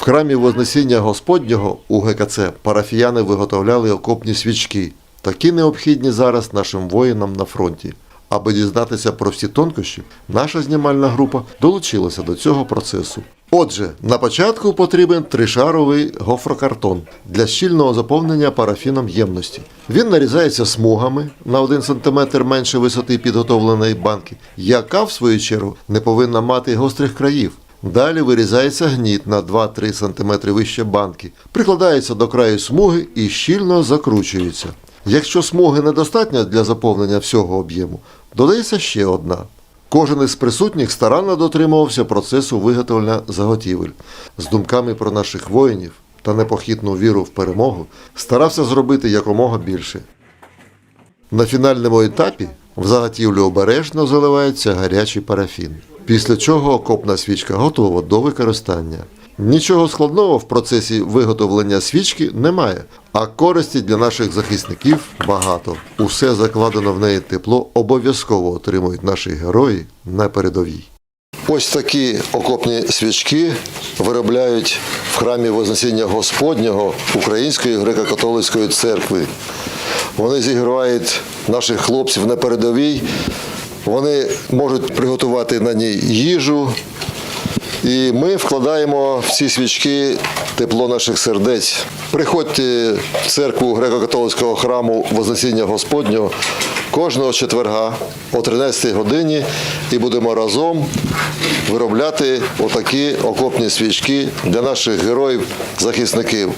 В храмі Вознесіння Господнього у ГКЦ парафіяни виготовляли окопні свічки, такі необхідні зараз нашим воїнам на фронті. Аби дізнатися про всі тонкощі, наша знімальна група долучилася до цього процесу. Отже, на початку потрібен тришаровий гофрокартон для щільного заповнення парафіном ємності. Він нарізається смугами на 1 см менше висоти підготовленої банки, яка, в свою чергу, не повинна мати гострих країв. Далі вирізається гніт на 2-3 см вище банки, прикладається до краю смуги і щільно закручується. Якщо смуги недостатньо для заповнення всього об'єму, додається ще одна. Кожен із присутніх старанно дотримувався процесу виготовлення заготівель. З думками про наших воїнів та непохитну віру в перемогу старався зробити якомога більше. На фінальному етапі в заготівлю обережно заливається гарячий парафін, після чого окопна свічка готова до використання. Нічого складного в процесі виготовлення свічки немає, а користі для наших захисників багато. Усе закладено в неї тепло обов'язково отримують наші герої на передовій. Ось такі окопні свічки виробляють в храмі Вознесіння Господнього Української греко-католицької церкви. Вони зігрівають наших хлопців на передовій. Вони можуть приготувати на ній їжу. І ми вкладаємо в ці свічки тепло наших сердець. Приходьте в церкву греко-католицького храму Вознесіння Господнього кожного четверга о 13 годині і будемо разом виробляти отакі окопні свічки для наших героїв-захисників.